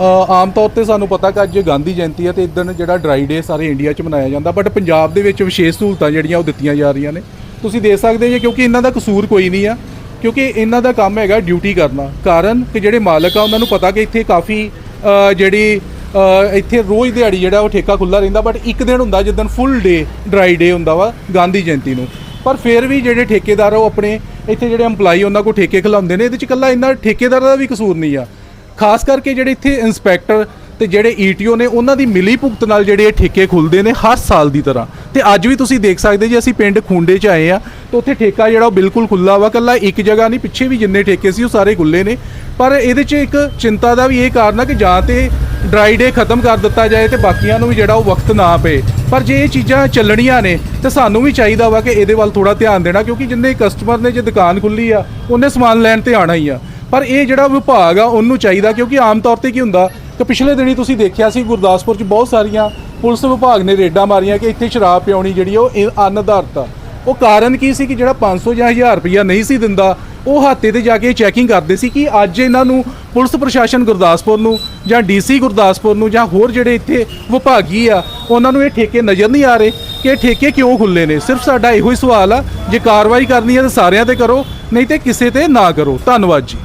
ਆਮ ਤੌਰ ਤੇ ਸਾਨੂੰ ਪਤਾ ਕਿ ਅੱਜ ਗਾਂਧੀ ਜਯੰਤੀ ਹੈ ਤੇ ਇਸ ਜਿਹੜਾ ਡਰਾਈ ਡੇ ਸਾਰੇ ਇੰਡੀਆ 'ਚ ਮਨਾਇਆ ਜਾਂਦਾ ਬਟ ਪੰਜਾਬ ਦੇ ਵਿੱਚ ਵਿਸ਼ੇਸ਼ ਸਹੂਲਤਾਂ ਜਿਹੜੀਆਂ ਉਹ ਦਿੱਤੀਆਂ ਜਾ ਰਹੀਆਂ ਨੇ। ਤੁਸੀਂ ਦੇਖ ਸਕਦੇ ਜੇ ਕਿਉਂਕਿ ਇਹਨਾਂ ਦਾ ਕਸੂਰ ਕੋਈ ਨਹੀਂ ਆ, ਕਿਉਂਕਿ ਇਹਨਾਂ ਦਾ ਕੰਮ ਹੈਗਾ ਡਿਊਟੀ ਕਰਨਾ। ਕਾਰਨ ਕਿ ਜਿਹੜੇ ਮਾਲਕ ਆ, ਉਹਨਾਂ ਨੂੰ ਪਤਾ ਕਿ ਇੱਥੇ ਕਾਫੀ ਜਿਹੜੀ ਇੱਥੇ ਰੋਜ਼ ਦਿਹਾੜੀ ਜਿਹੜਾ ਉਹ ਠੇਕਾ ਖੁੱਲਾ ਰਹਿੰਦਾ ਬਟ ਇੱਕ ਦਿਨ ਹੁੰਦਾ ਜਿੱਦਣ ਫੁੱਲ ਡੇ ਡਰਾਈ ਡੇ ਹੁੰਦਾ ਵਾ ਗਾਂਧੀ ਜਯੰਤੀ ਨੂੰ। ਪਰ ਫਿਰ ਵੀ ਜਿਹੜੇ ਠੇਕੇਦਾਰ ਆ, ਉਹ ਆਪਣੇ ਇੱਥੇ ਜਿਹੜੇ EMPLOYE ਉਹਨਾਂ ਕੋਲ ਠੇਕੇ ਖਿਲਾਉਂਦੇ ਨੇ, ਇਹਦੇ ਚ ਇਕੱਲਾ ਇਹਨਾਂ ਠੇਕੇਦਾਰ ਦਾ ਵੀ ਕਸੂਰ ਨਹੀਂ ਆ। ਖਾਸ ਕਰਕੇ ਜਿਹੜੇ ਇੱਥੇ ਇੰਸਪੈਕਟਰ ਤੇ ਜਿਹੜੇ ਈਟੀਓ ਨੇ, ਉਹਨਾਂ ਦੀ ਮਿਲੀ ਭੁਗਤ ਨਾਲ ਜਿਹੜੇ ਇਹ ਠੇਕੇ ਖੁੱਲਦੇ ਨੇ ਹਰ ਸਾਲ ਦੀ ਤਰ੍ਹਾਂ। ਤੇ ਅੱਜ ਵੀ ਤੁਸੀਂ ਦੇਖ ਸਕਦੇ ਜੀ ਅਸੀਂ ਪਿੰਡ ਖੁੰਡੇ 'ਚ ਆਏ ਆ, ਤੇ ਉੱਥੇ ਠੇਕਾ ਜਿਹੜਾ ਉਹ ਬਿਲਕੁਲ ਖੁੱਲਾ ਵਾ ਕੱਲਾ ਇੱਕ ਜਗ੍ਹਾ ਨਹੀਂ, ਪਿੱਛੇ ਵੀ ਜਿੰਨੇ ਠੇਕੇ ਸੀ ਉਹ ਸਾਰੇ ਖੁੱਲੇ ਨੇ। ਪਰ ਇਹਦੇ 'ਚ ਇੱਕ ਚਿੰਤਾ ਦਾ ਵੀ ਇਹ ਕਾਰਨ ਆ ਕਿ ਜਾਂ ਤੇ ਡਰਾਈ ਡੇ ਖਤਮ ਕਰ ਦਿੱਤਾ ਜਾਏ ਤੇ ਬਾਕੀਆਂ ਨੂੰ ਵੀ ਜਿਹੜਾ ਉਹ ਵਕਤ ਨਾ ਪਏ। ਪਰ ਜੇ ਇਹ ਚੀਜ਼ਾਂ ਚੱਲਣੀਆਂ ਨੇ, ਤੇ ਸਾਨੂੰ ਵੀ ਚਾਹੀਦਾ ਵਾ ਕਿ ਇਹਦੇ ਵੱਲ ਥੋੜਾ ਧਿਆਨ ਦੇਣਾ, ਕਿਉਂਕਿ ਜਿੰਨੇ ਕਸਟਮਰ ਨੇ, ਜੇ ਦੁਕਾਨ ਖੁੱਲੀ ਆ, ਉਹਨੇ ਸਮਾਨ ਲੈਣ ਤੇ ਆਣਾ ਹੀ ਆ। ਪਰ ਇਹ ਜਿਹੜਾ ਵਿਭਾਗ ਆ, ਉਹਨੂੰ ਚਾਹੀਦਾ, ਕਿਉਂਕਿ ਆਮ ਤੌਰ ਤੇ ਕੀ ਹੁੰਦਾ, ਕਿ ਪਿਛਲੇ ਦਿਨੀ ਤੁਸੀਂ ਦੇਖਿਆ ਸੀ ਗੁਰਦਾਸਪੁਰ 'ਚ ਬਹੁਤ ਸਾਰੀਆਂ ਪੁਲਿਸ ਵਿਭਾਗ ਨੇ ਰੇਡਾਂ ਮਾਰੀਆਂ ਕਿ ਇੱਥੇ ਸ਼ਰਾਬ ਪਿਆਉਣੀ ਜਿਹੜੀ ਉਹ ਇਹ ਅਨਆਧਾਰਤ ਆ। ਉਹ ਕਾਰਨ ਕੀ ਸੀ ਕਿ ਜਿਹੜਾ 500 ਜਾਂ 1000 ਰੁਪਇਆ ਨਹੀਂ ਸੀ ਦਿੰਦਾ, ਉਹ ਹਾਤੇ ਤੇ ਜਾ ਕੇ ਚੈਕਿੰਗ ਕਰਦੇ ਸੀ ਕਿ ਅੱਜ ਇਹਨਾਂ ਨੂੰ ਪੁਲਿਸ ਪ੍ਰਸ਼ਾਸਨ ਗੁਰਦਾਸਪੁਰ ਨੂੰ ਜਾਂ ਡੀਸੀ ਗੁਰਦਾਸਪੁਰ ਨੂੰ ਜਾਂ ਹੋਰ ਜਿਹੜੇ ਇੱਥੇ ਵਿਭਾਗੀ ਆ, ਉਹਨਾਂ ਨੂੰ ਇਹ ਠੇਕੇ ਨਜ਼ਰ ਨਹੀਂ ਆ ਰਹੇ ਕਿ ਇਹ ਠੇਕੇ ਕਿਉਂ ਖੁੱਲੇ ਨੇ। ਸਿਰਫ ਸਾਡਾ ਇਹੋ ਹੀ ਸਵਾਲ ਆ, ਜੇ ਕਾਰਵਾਈ ਕਰਨੀ ਹੈ ਤਾਂ ਸਾਰਿਆਂ ਤੇ ਕਰੋ, ਨਹੀਂ ਤੇ ਕਿਸੇ ਤੇ ਨਾ ਕਰੋ। ਧੰਨਵਾਦ ਜੀ।